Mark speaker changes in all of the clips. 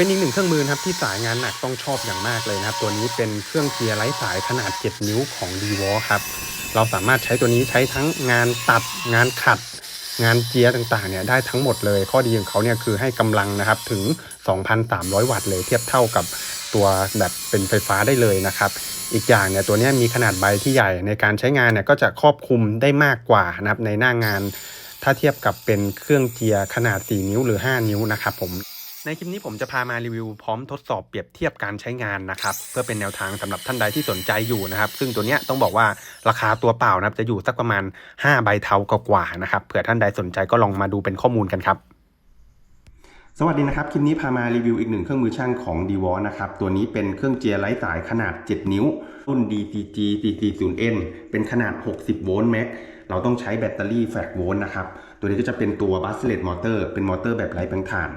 Speaker 1: เป็นอีกหนึ่งเครื่องมือนะครับที่สายงานหนักต้องชอบอย่างมากเลยนะครับ ตัวนี้เป็นเครื่องเกียร์ไร้สายขนาด 7 นิ้วของ d w a l ครับเราสามารถใช้ตัวนี้ใช้ทั้งงานตัดงานขัด งานเจียร์ต่างๆเนี่ยได้ทั้งหมดเลย ข้อดีของเขาเนี่ยคือให้กำลังนะครับถึง 2,300 วัตต์เลยเทียบเท่ากับตัวแบบเป็นไฟฟ้าได้เลยนะครับอีกอย่างเนี่ยตัวนี้มีขนาดใบที่ใหญ่ในการใช้งานเนี่ยก็จะครอบคลุมได้มากกว่านะครับในหน้างาน ถ้าเทียบกับเป็นเครื่องเจียร์ขนาด 4 นิ้วหรือ 5 นิ้วนะครับผม ในคลิปนี้ผมจะพามารีวิวพร้อมทดสอบเปรียบเทียบการใช้งานนะครับ เพื่อเป็นแนวทางสำหรับท่านใดที่สนใจอยู่นะครับ ซึ่งตัวเนี้ยต้องบอกว่าราคาตัวเปล่านะครับจะอยู่สักประมาณ 5 ใบเทากว่าๆนะครับเผื่อท่านใดสนใจก็ลองมาดูเป็นข้อมูลกันครับสวัสดีนะครับ คลิปนี้พามารีวิวอีกหนึ่งเครื่องมือช่างของ d w a l นะครับ ตัวนี้เป็นเครื่องเจียรไร้สายขนาด 7 นิ้ว รุ่น DCG 440N เป็นขนาด 60 โวลต์แม็ก เราต้องใช้แบตเตอรี่แฟลกโวลต์นะครับ ตัวนี้ก็จะเป็นตัวบัสเลตมอเตอร์ เป็นมอเตอร์แบบไร้แปลงถ่าน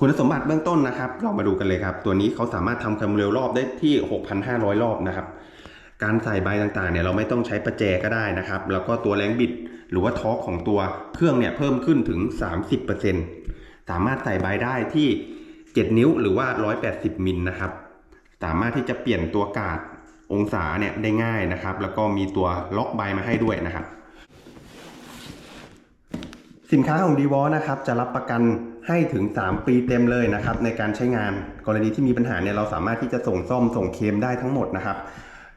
Speaker 1: คุณสมบัติเบื้องต้นนะครับ เรามาดูกันเลยครับ ตัวนี้เขาสามารถทำความเร็วรอบได้ที่ 6,500 รอบนะครับ การใส่ใบต่างๆเนี่ยเราไม่ต้องใช้ประแจก็ได้นะครับ แล้วก็ตัวแรงบิดหรือว่าทอร์กของตัวเครื่องเนี่ยเพิ่มขึ้นถึง 30%สามารถใส่ใบได้ที่ 7 นิ้วหรือว่า 180 มิลนะครับ สามารถที่จะเปลี่ยนตัวกาดองศาเนี่ยได้ง่ายนะครับ แล้วก็มีตัวล็อกใบมาให้ด้วยนะครับ สินค้าของ d w a l นะครับจะรับประกันให้ถึง 3 ปีเต็มเลยนะครับในการใช้งานกรณีที่มีปัญหาเนี่ยเราสามารถที่จะส่งซ่อมส่งเคลมได้ทั้งหมดนะครับ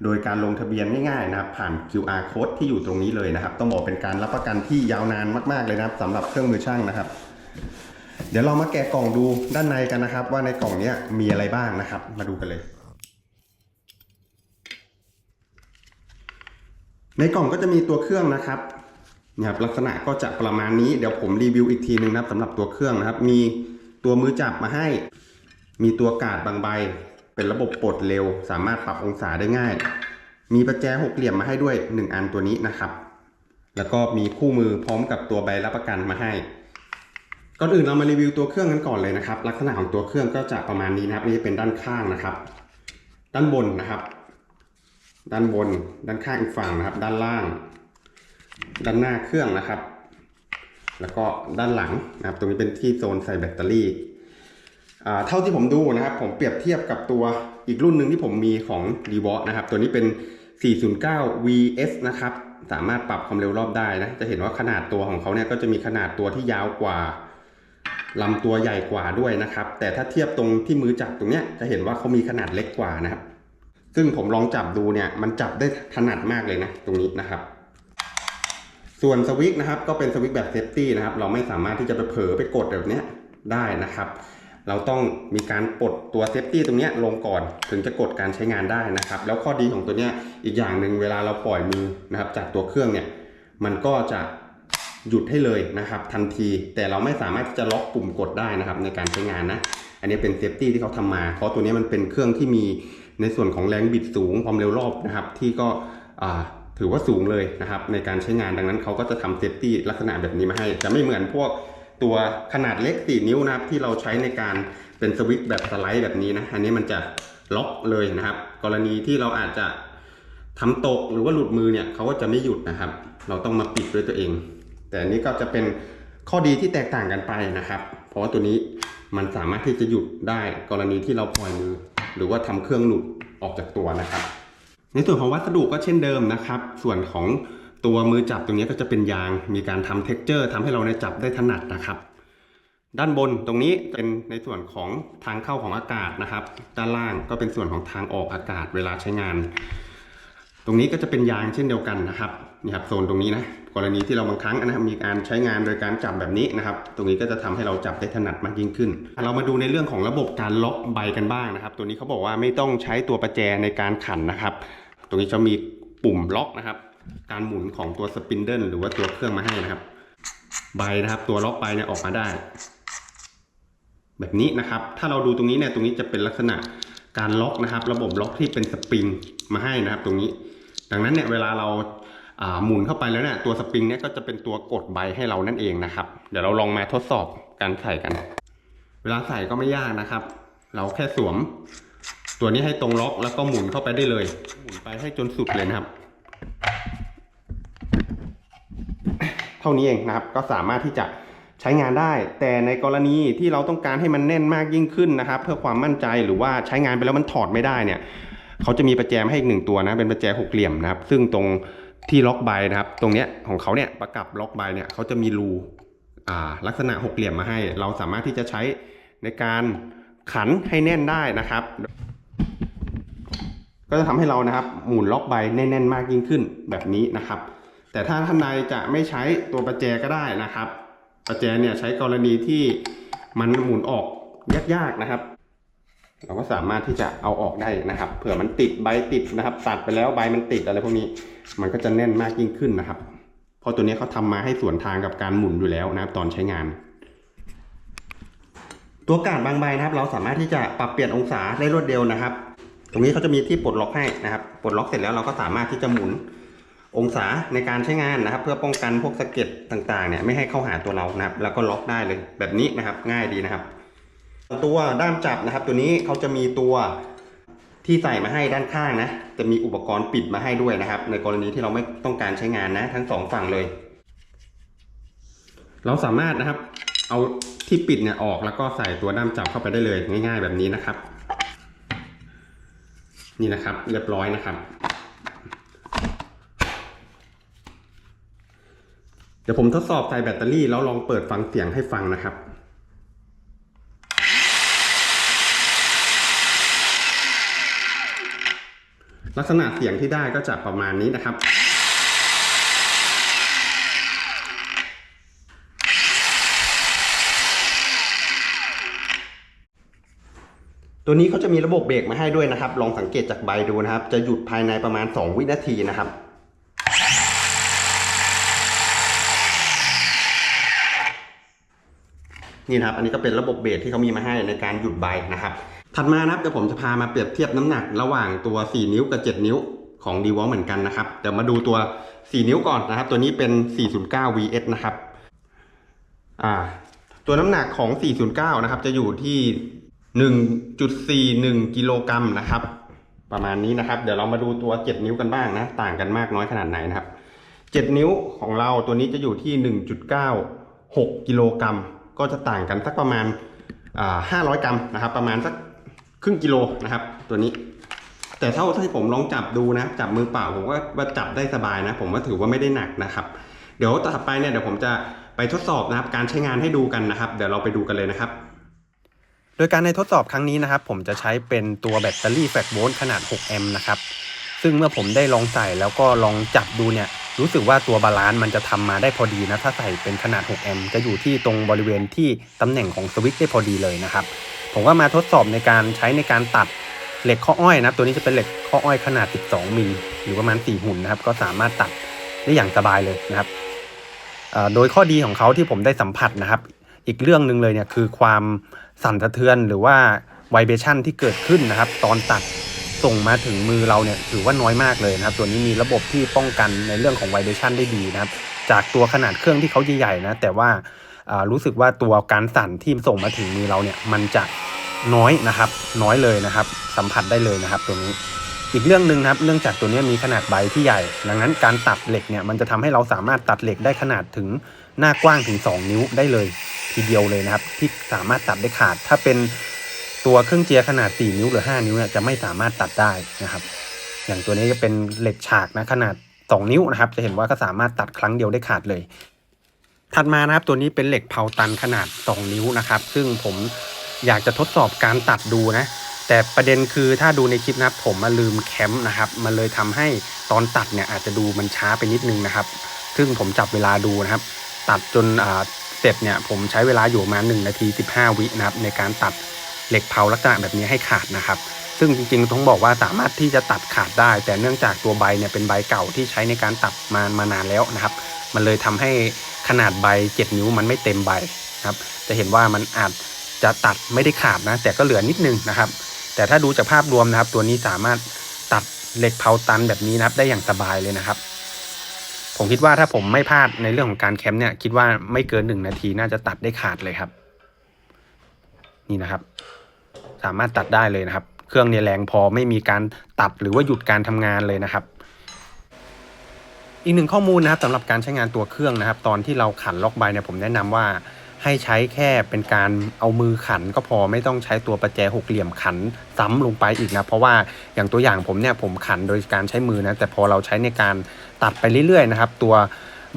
Speaker 1: โดยการลงทะเบียนง่ายๆนะครับผ่าน QR code ที่อยู่ตรงนี้เลยนะครับ ต้องบอกเป็นการรับประกันที่ยาวนานมากๆเลยนะครับสำหรับเครื่องมือช่างนะครับ เดี๋ยวเรามาแกะกล่องดูด้านในกันนะครับ ว่าในกล่องนี้มีอะไรบ้างนะครับ มาดูกันเลยในกล่องก็จะมีตัวเครื่องนะครับ นี่ยครับลักษณะก็จะประมาณนี้เดี๋ยวผมรีวิวอีกทีนึงนะครับสำหรับตัวเครื่องนะครับ มีตัวมือจับมาให้ มีตัวกาดบางใบ เป็นระบบปลดเร็ว สามารถปรับองศาได้ง่าย มีประแจหกเหลี่ยมมาให้ด้วย 1 อันตัวนี้นะครับ แล้วก็มีคู่มือพร้อมกับตัวใบรับประกันมาให้ก่อนอื่นเรามารีวิวตัวเครื่องกันก่อนเลยนะครับ ลักษณะของตัวเครื่องก็จะประมาณนี้นะครับนี่เป็นด้านข้างนะครับ ด้านบนนะครับ ด้านบน ด้านข้างอีกฝั่งนะครับ ด้านล่าง ด้านหน้าเครื่องนะครับ แล้วก็ด้านหลังนะครับ ตรงนี้เป็นที่โซนใส่แบตเตอรี่เท่าที่ผมดูนะครับ ผมเปรียบเทียบกับตัวอีกรุ่นหนึ่งที่ผมมีของ d w a t นะครับ ตัวนี้เป็น 409 VS นะครับ สามารถปรับความเร็วรอบได้นะ จะเห็นว่าขนาดตัวของเขาเนี่ยก็จะมีขนาดตัวที่ยาวกว่าลำตัวใหญ่กว่าด้วยนะครับ แต่ถ้าเทียบตรงที่มือจับตรงเนี้ยจะเห็นว่าเขามีขนาดเล็กกว่านะครับ ซึ่งผมลองจับดูเนี่ยมันจับได้ถนัดมากเลยนะ ตรงนี้นะครับ ส่วนสวิตนะครับก็เป็นสวิตแบบเซฟตี้นะครับ เราไม่สามารถที่จะไปเผลอไปกดแบบนี้ได้นะครับ เราต้องมีการปลดตัวเซฟตี้ตรงนี้ลงก่อนถึงจะกดการใช้งานได้นะครับ แล้วข้อดีของตัวนี้อีกอย่างหนึ่งเวลาเราปล่อยมือนะครับ จากตัวเครื่องเนี่ยมันก็จะหยุดให้เลยนะครับ ทันทีแต่เราไม่สามารถที่จะล็อกปุ่มกดได้นะครับ ในการใช้งานนะ อันนี้เป็นเซฟตี้ที่เขาทำมา เพราะตัวนี้มันเป็นเครื่องที่มีในส่วนของแรงบิดสูงความเร็วรอบนะครับ ที่ก็อ่า ถือว่าสูงเลยนะครับในการใช้งานดังนั้นเขาก็จะทำเซฟตี้ลักษณะแบบนี้มาให้ จะไม่เหมือนพวกตัวขนาดเล็ก 4 นิ้วนะครับที่เราใช้ในการเป็นสวิตช์แบบสไลด์แบบนี้นะอันนี้มันจะล็อกเลยนะครับ กรณีที่เราอาจจะทำตกหรือว่าหลุดมือเนี่ยเขาก็จะไม่หยุดนะครับ เราต้องมาปิดด้วยตัวเอง แต่อันนี้ก็จะเป็นข้อดีที่แตกต่างกันไปนะครับ เพราะว่าตัวนี้มันสามารถที่จะหยุดได้กรณีที่เราปล่อยมือ หรือว่าทำเครื่องหลุดออกจากตัวนะครับ ในส่วนของวัสดุก็เช่นเดิมนะครับ ส่วนของตัวมือจับตรงนี้ก็จะเป็นยาง มีการทำเท็กเจอร์ทำให้เราในจับได้ถนัดนะครับ ด้านบนตรงนี้เป็นในส่วนของทางเข้าของอากาศนะครับ ด้านล่างก็เป็นส่วนของทางออกอากาศเวลาใช้งาน ตรงนี้ก็จะเป็นยางเช่นเดียวกันนะครับนี่ครับโซนตรงนี้นะกรณีที่เราบางครั้งนะครับมีการใช้งานโดยการจับแบบนี้นะครับ ตรงนี้ก็จะทำให้เราจับได้ถนัดมากยิ่งขึ้น เรามาดูในเรื่องของระบบการล็อกใบกันบ้างนะครับ ตัวนี้เขาบอกว่าไม่ต้องใช้ตัวประแจในการขันนะครับ ตรงนี้จะมีปุ่มล็อกนะครับ การหมุนของตัวสปินเดิลหรือว่าตัวเครื่องมาให้นะครับ ใบนะครับ ตัวล็อกใบเนี่ยออกมาได้ แบบนี้นะครับ ถ้าเราดูตรงนี้เนี่ยตรงนี้จะเป็นลักษณะการล็อกนะครับ ระบบล็อกที่เป็นสปริงมาให้นะครับ ตรงนี้ ดังนั้นเนี่ยเวลาเราาหมุนเข้าไปแล้วเนี่ยตัวสปริงเนี่ยก็จะเป็นตัวกดใบให้เรานั่นเองนะครับ เดี๋ยวเราลองมาทดสอบการใส่กัน เวลาใส่ก็ไม่ยากนะครับ เราแค่สวม ตัวนี้ให้ตรงล็อกแล้วก็หมุนเข้าไปได้เลย หมุนไปให้จนสุดเลยนะครับ เท่านี้เองนะครับ ก็สามารถที่จะใช้งานได้ แต่ในกรณีที่เราต้องการให้มันแน่นมากยิ่งขึ้นนะครับ เพื่อความมั่นใจหรือว่าใช้งานไปแล้วมันถอดไม่ได้เนี่ยเขาจะมีประแจมาให้อีกหนึ่งตัวนะ เป็นประแจหกเหลี่ยมนะครับ ซึ่งตรงที่ล็อกใบนะครับ ตรงเนี้ยของเขาเนี่ยประกับล็อกใบเนี่ยเขาจะมีรูลักษณะหกเหลี่ยมมาให้ เราสามารถที่จะใช้ในการขันให้แน่นได้นะครับ ก็จะทำให้เรานะครับหมุนล็อกใบแน่นๆมากยิ่งขึ้นแบบนี้นะครับ แต่ถ้าท่านใดจะไม่ใช้ตัวประแจก็ได้นะครับ ประแจเนี่ยใช้กรณีที่มันหมุนออกยากๆนะครับ เราก็สามารถที่จะเอาออกได้นะครับ เผื่อมันติดใบติดนะครับ ตัดไปแล้วใบมันติดอะไรพวกนี้ มันก็จะแน่นมากยิ่งขึ้นนะครับ เพราะตัวนี้เขาทำมาให้สวนทางกับการหมุนอยู่แล้วนะครับ ตอนใช้งาน ตัวกาดบางใบนะครับ เราสามารถที่จะปรับเปลี่ยนองศาได้รวดเร็วนะครับ ตรงนี้เขาจะมีที่ปลดล็อกให้นะครับปลดล็อกเสร็จแล้วเราก็สามารถที่จะหมุนองศาในการใช้งานนะครับ เพื่อป้องกันพวกสะเก็ดต่างๆเนี่ยไม่ให้เข้าหาตัวเรานะครับ แล้วก็ล็อกได้เลยแบบนี้นะครับ ง่ายดีนะครับ ตัวด้ามจับนะครับ ตัวนี้เขาจะมีตัวที่ใส่มาให้ด้านข้างนะ จะมีอุปกรณ์ปิดมาให้ด้วยนะครับ ในกรณีที่เราไม่ต้องการใช้งานนะ ทั้งสองฝั่งเลย เราสามารถนะครับ เอาที่ปิดเนี่ยออกแล้วก็ใส่ตัวด้ามจับเข้าไปได้เลยง่าย ๆ แบบนี้นะครับ นี่นะครับ เรียบร้อยนะครับ เดี๋ยวผมทดสอบใส่แบตเตอรี่แล้วลองเปิดฟังเสียงให้ฟังนะครับลักษณะเสียงที่ได้ก็จะประมาณนี้นะครับ ตัวนี้เขาจะมีระบบเบรกมาให้ด้วยนะครับ ลองสังเกตจากใบดูนะครับ จะหยุดภายในประมาณ 2 วินาทีนะครับนี่นะครับ อันนี้ก็เป็นระบบเบรกที่เขามีมาให้ในการหยุดใบนะครับ ถัดมานะครับเดี๋ยวผมจะพามาเปรียบเทียบน้ำหนักระหว่างตัว 4 นิ้วกับ 7 นิ้วของ d ีวอลเหมือนกันนะครับ เดี๋ยวมาดูตัว 4 นิ้วก่อนนะครับ ตัวนี้เป็น 409 vs นะครับ อ่า ตัวน้ำหนักของ 409 นะครับ จะอยู่ที่ 1.41 กิโลกรัมนะครับ ประมาณนี้นะครับ เดี๋ยวเรามาดูตัว 7 นิ้วกันบ้างนะ ต่างกันมากน้อยขนาดไหนนะครับ 7 นิ้วของเราตัวนี้จะอยู่ที่ 1.96 กิโลกรัม ก็จะต่างกันสักประมาณอ่า500 กรัมนะครับ ประมาณสักครึ่งกิโลนะครับ ตัวนี้ แต่เท่าที่ผมลองจับดูนะ จับมือเปล่าผมว่าจับได้สบายนะ ผมว่าถือว่าไม่ได้หนักนะครับ เดี๋ยวต่อไปเนี่ยเดี๋ยวผมจะไปทดสอบนะครับ การใช้งานให้ดูกันนะครับ เดี๋ยวเราไปดูกันเลยนะครับ โดยการในทดสอบครั้งนี้นะครับ ผมจะใช้เป็นตัวแบตเตอรี่แฟลชโวลต์ขนาด 6 แอมป์นะครับ ซึ่งเมื่อผมได้ลองใส่แล้วก็ลองจับดูเนี่ย รู้สึกว่าตัวบาลานซ์มันจะทำมาได้พอดีนะ ถ้าใส่เป็นขนาด 6 แอมป์จะอยู่ที่ตรงบริเวณที่ตำแหน่งของสวิตช์ได้พอดีเลยนะครับ ผมก็มาทดสอบในการใช้ในการตัดเหล็กข้ออ้อยนะตัวนี้จะเป็นเหล็กข้ออ้อยขนาด 12 มิลหรือประมาณ 4 หุ่นนะครับ ก็สามารถตัดได้อย่างสบายเลยนะครับโดยข้อดีของเขาที่ผมได้สัมผัสนะครับ อีกเรื่องหนึ่งเลยเนี่ยคือความสั่นสะเทือนหรือว่าไวเบชั่นที่เกิดขึ้นนะครับ ตอนตัดส่งมาถึงมือเราเนี่ยถือว่าน้อยมากเลยนะครับ ตัวนี้มีระบบที่ป้องกันในเรื่องของไวเบชั่นได้ดีนะครับ จากตัวขนาดเครื่องที่เขาใหญ่ๆนะแต่ว่ารู้สึกว่าตัวการสั่นที่ส่งมาถึงมือเราเนี่ยมันจะน้อยนะครับ น้อยเลยนะครับ สัมผัสได้เลยนะครับ ตัวนี้อีกเรื่องหนึ่งนะครับ เนื่องจากตัวนี้มีขนาดใบที่ใหญ่ ดังนั้นการตัดเหล็กเนี่ยมันจะทำให้เราสามารถตัดเหล็กได้ขนาดถึงหน้ากว้างถึง 2 นิ้วได้เลย ทีเดียวเลยนะครับ ที่สามารถตัดได้ขาด ถ้าเป็นตัวเครื่องเจียขนาด 4 นิ้วหรือ 5 นิ้วเนี่ยจะไม่สามารถตัดได้นะครับ อย่างตัวนี้จะเป็นเหล็กฉากนะขนาด 2 นิ้วนะครับ จะเห็นว่าก็สามารถตัดครั้งเดียวได้ขาดเลย ถัดมานะครับตัวนี้เป็นเหล็กเผาตันขนาด 2 นิ้วนะครับ ซึ่งผมอยากจะทดสอบการตัดดูนะแต่ประเด็นคือถ้าดูในคลิปนะครับผมมาลืมแคมป์นะครับมันเลยทำให้ตอนตัดเนี่ยอาจจะดูมันช้าไปนิดนึงนะครับ ซึ่งผมจับเวลาดูนะครับ ตัดจนอ่า เสร็จเนี่ยผมใช้เวลาอยู่ประมาณ1นาที 15 วินะครับในการตัดเหล็กเผาลักษณะแบบนี้ให้ขาดนะครับ ซึ่งจริงๆต้องบอกว่าสามารถที่จะตัดขาดได้ แต่เนื่องจากตัวใบเนี่ยเป็นใบเก่าที่ใช้ในการตัดมามานานแล้วนะครับ มันเลยทำให้ขนาดใบ 7 นิ้วมันไม่เต็มใบครับจะเห็นว่ามันอาจจะตัดไม่ได้ขาดนะ แต่ก็เหลือนิดนึงนะครับ แต่ถ้าดูจากภาพรวมนะครับ ตัวนี้สามารถตัดเหล็กเผาตันแบบนี้นะครับ ได้อย่างสบายเลยนะครับ ผมคิดว่าถ้าผมไม่พลาดในเรื่องของการแคมป์เนี่ยคิดว่าไม่เกินหนึ่งนาทีน่าจะตัดได้ขาดเลยครับ นี่นะครับ สามารถตัดได้เลยนะครับ เครื่องเนี่ยแรงพอไม่มีการตัดหรือว่าหยุดการทำงานเลยนะครับ อีกหนึ่งข้อมูลนะครับสำหรับการใช้งานตัวเครื่องนะครับ ตอนที่เราขันล็อกใบเนี่ยผมแนะนำว่า
Speaker 2: ให้ใช้แค่เป็นการเอามือขันก็พอไม่ต้องใช้ตัวประแจหกเหลี่ยมขันซ้ำลงไปอีกนะ เพราะว่าอย่างตัวอย่างผมเนี่ยผมขันโดยการใช้มือนะแต่พอเราใช้ในการตัดไปเรื่อยๆนะครับ ตัว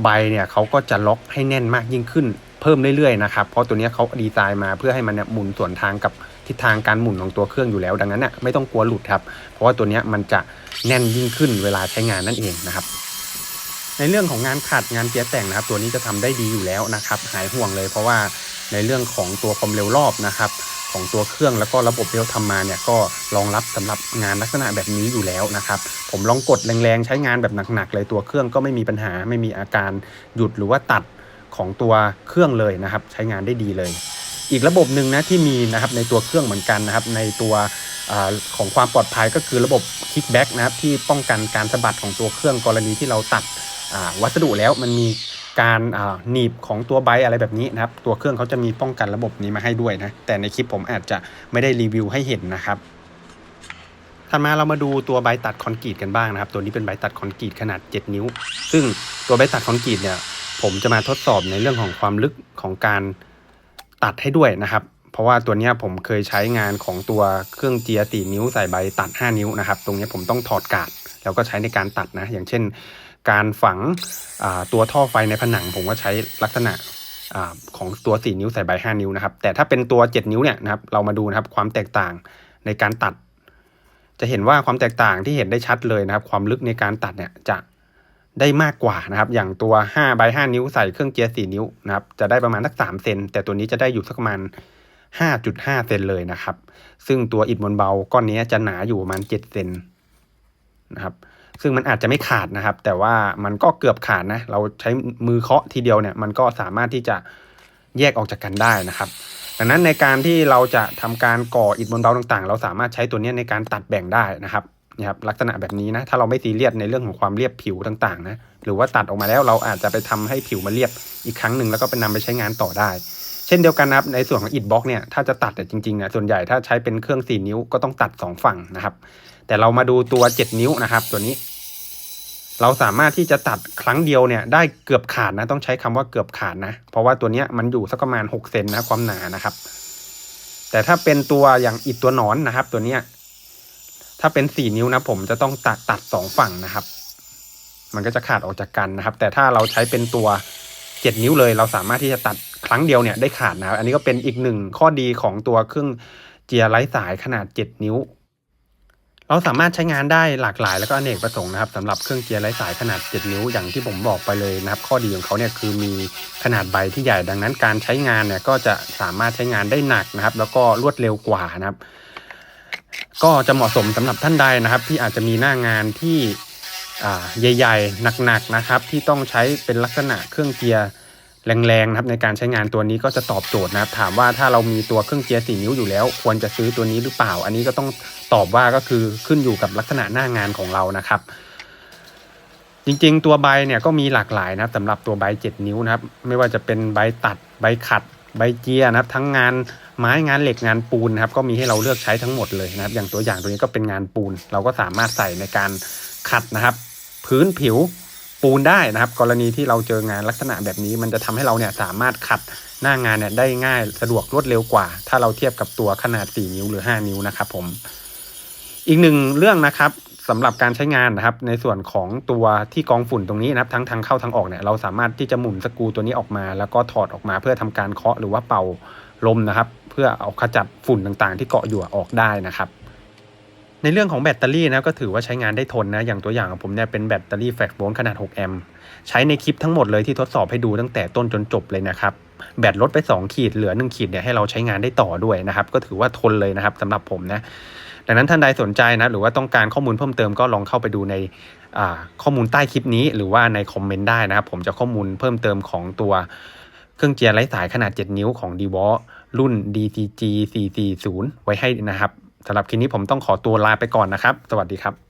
Speaker 2: ใบเนี่ยเขาก็จะล็อกให้แน่นมากยิ่งขึ้นเพิ่มเรื่อยๆนะครับเพราะตัวนี้เขาดีไซน์มาเพื่อให้มันหมุนสวนทางกับทิศทางการหมุนของตัวเครื่องอยู่แล้ว ดังนั้นเนี่ยไม่ต้องกลัวหลุดครับ เพราะว่าตัวนี้มันจะแน่นยิ่งขึ้นเวลาใช้งานนั่นเองนะครับ ในเรื่องของงานขัดงานเจียแต่งนะครับ ตัวนี้จะทำได้ดีอยู่แล้วนะครับ หายห่วงเลย เพราะว่าในเรื่องของตัวความเร็วรอบนะครับ ของตัวเครื่องแล้วก็ระบบเราทำมาเนี่ยก็รองรับสำหรับงานลักษณะแบบนี้อยู่แล้วนะครับ ผมลองกดแรงๆใช้งานแบบหนักๆเลยตัวเครื่องก็ไม่มีปัญหาไม่มีอาการหยุดหรือว่าตัดของตัวเครื่องเลยนะครับ ใช้งานได้ดีเลยอีกระบบหนึ่งนะที่มีนะครับในตัวเครื่องเหมือนกันนะครับ ในตัวอของความปลอดภัยก็คือระบบคิกแบ็กนะครับที่ป้องกันการสะบัดของตัวเครื่องกรณีที่เราตัด วัสดุแล้วมันมีการหนีบของตัวไบอะไรแบบนี้นะครับ ตัวเครื่องเขาจะมีป้องกันระบบนี้มาให้ด้วยนะ แต่ในคลิปผมอาจจะไม่ได้รีวิวให้เห็นนะครับถัดมาเรามาดูตัวใบตัดคอนกรีตกันบ้างนะครับ ตัวนี้เป็นใบตัดคอนกรีตขนาด 7 นิ้ว ซึ่งตัวใบตัดคอนกรีตเนี่ย ผมจะมาทดสอบในเรื่องของความลึกของการตัดให้ด้วยนะครับ เพราะว่าตัวนี้ผมเคยใช้งานของตัวเครื่องเจียตีนิ้วใส่ใบตัด 5 นิ้วนะครับ ตรงนี้ผมต้องถอดกาดแล้วก็ใช้ในการตัดนะ อย่างเช่น การฝังตัวท่อไฟในผนัง ผมก็ใช้ลักษณะอของตัว 4 นิ้วใส่ใบ5นิ้วนะครับ แต่ถ้าเป็นตัว 7 นิ้วเนี่ยนะครับเรามาดูนะครับความแตกต่างในการตัด จะเห็นว่าความแตกต่างที่เห็นได้ชัดเลยนะครับ ความลึกในการตัดเนี่ยจะได้มากกว่านะครับ อย่างตัว5ใบ5นิ้วใส่เครื่องเจียร์4นิ้วนะครับจะได้ประมาณสัก3เซนแต่ตัวนี้จะได้อยู่สักประมาณ 5.5 เซนเลยนะครับ ซึ่งตัวอิฐมวลเบาก้อนนี้จะหนาอยู่ประมาณ 7 เซนนะครับ ซึ่งมันอาจจะไม่ขาดนะครับ แต่ว่ามันก็เกือบขาดนะ เราใช้มือเคาะทีเดียวเนี่ย มันก็สามารถที่จะแยกออกจากกันได้นะครับ ดังนั้นในการที่เราจะทำการก่ออิฐบนเบาต่างๆ เราสามารถใช้ตัวนี้ในการตัดแบ่งได้นะครับนี่ครับลักษณะแบบนี้นะ ถ้าเราไม่ซีเรียสในเรื่องของความเรียบผิวต่างๆ นะ หรือว่าตัดออกมาแล้วเราอาจจะไปทำให้ผิวมันเรียบอีกครั้งหนึ่งแล้วก็ไปนำไปใช้งานต่อได้ เช่นเดียวกันนะครับ ในส่วนของอิฐบล็อกเนี่ย ถ้าจะตัดแต่จริงๆเนี่ย ส่วนใหญ่ถ้าใช้เป็นเครื่อง4นิ้วก็ต้องตัด 2 ฝั่งนะครับ แต่เรามาดูตัว 7 นิ้วนะครับ ตัวนี้ เราสามารถที่จะตัดครั้งเดียวเนี่ย ได้เกือบขาดนะ ต้องใช้คำว่าเกือบขาดนะ เพราะว่าตัวเนี้ยมันอยู่สักประมาณ6เซนนะความหนานะครับ แต่ถ้าเป็นตัวอย่างอิฐตัวหนอนนะครับ ตัวเนี้ยถ้าเป็น 4 นิ้วนะผมจะต้องตัดตัดสองฝั่งนะครับ มันก็จะขาดออกจากกันนะครับ แต่ถ้าเราใช้เป็นตัว7นิ้วเลย เราสามารถที่จะตัดครั้งเดียวเนี่ยได้ขาดนะครับ อันนี้ก็เป็นอีกหนึ่งข้อดีของตัวเครื่องเจียรไร้สายขนาด 7 นิ้ว เราสามารถใช้งานได้หลากหลายแล้วก็อเนกประสงค์นะครับสำหรับเครื่องเจียร์ไร้สายขนาด 7 นิ้วอย่างที่ผมบอกไปเลยนะครับ ข้อดีของเขาเนี่ยคือมีขนาดใบที่ใหญ่ดังนั้น การใช้งานเนี่ยก็จะสามารถใช้งานได้หนักนะครับ แล้วก็รวดเร็วกว่านะครับ ก็จะเหมาะสมสำหรับท่านใดนะครับ ที่อาจจะมีหน้างานที่ใหญ่ ๆ หนักๆนะครับ ที่ต้องใช้เป็นลักษณะเครื่องเจียร์ แรงๆนะครับในการใช้งานตัวนี้ก็จะตอบโจทย์นะครับ ถามว่าถ้าเรามีตัวเครื่องเจียร์สี่นิ้วอยู่แล้ว ควรจะซื้อตัวนี้หรือเปล่า อันนี้ก็ต้องตอบว่าก็คือขึ้นอยู่กับลักษณะหน้างานของเรานะครับ จริงๆ ตัวใบเนี่ยก็มีหลากหลายนะครับสำหรับตัวใบ 7 นิ้วนะครับ ไม่ว่าจะเป็นใบตัดใบขัดใบเจียนะครับ ทั้งงานไม้งานเหล็กงานปูนนะครับ ก็มีให้เราเลือกใช้ทั้งหมดเลยนะครับ อย่างตัวอย่างตัวนี้ก็เป็นงานปูน เราก็สามารถใส่ในการขัดนะครับ พื้นผิว ปูนได้นะครับ กรณีที่เราเจองานลักษณะแบบนี้ มันจะทำให้เราเนี่ยสามารถขัดหน้างานเนี่ยได้ง่ายสะดวกรวดเร็วกว่า ถ้าเราเทียบกับตัวขนาด 4 นิ้วหรือ 5 นิ้วนะครับผมอีกหนึ่งเรื่องนะครับสำหรับการใช้งานนะครับ ในส่วนของตัวที่กองฝุ่นตรงนี้นะครับ ทั้งทางเข้าทางออกเนี่ยเราสามารถที่จะหมุนสกรูตัวนี้ออกมา แล้วก็ถอดออกมาเพื่อทำการเคาะหรือว่าเป่าลมนะครับ เพื่อเอาขจัดฝุ่นต่างๆ ที่เกาะอยู่ออกได้นะครับ ในเรื่องของแบตเตอรี่นะก็ถือว่าใช้งานได้ทนนะ อย่างตัวอย่างของผมเนี่ยเป็นแบตเตอรี่แฟลชโวลต์ขนาด 6 แอมป์ใช้ในคลิปทั้งหมดเลยที่ทดสอบให้ดูตั้งแต่ต้นจนจบเลยนะครับ แบตลดไป 2 ขีดเหลือ 1 ขีดเนี่ยให้เราใช้งานได้ต่อด้วยนะครับ ก็ถือว่าทนเลยนะครับสำหรับผมนะดังนั้นท่านใดสนใจนะ หรือว่าต้องการข้อมูลเพิ่มเติมก็ลองเข้าไปดูในข้อมูลใต้คลิปนี้ หรือว่าในคอมเมนต์ได้นะครับ ผมจะข้อมูลเพิ่มเติมของตัวเครื่องเจียร์ไร้สายขนาด 7 นิ้วของ d w a l รุ่น DCG 440 ไว้ให้นะครับ สำหรับคลิปนี้ผมต้องขอตัวลาไปก่อนนะครับ สวัสดีครับ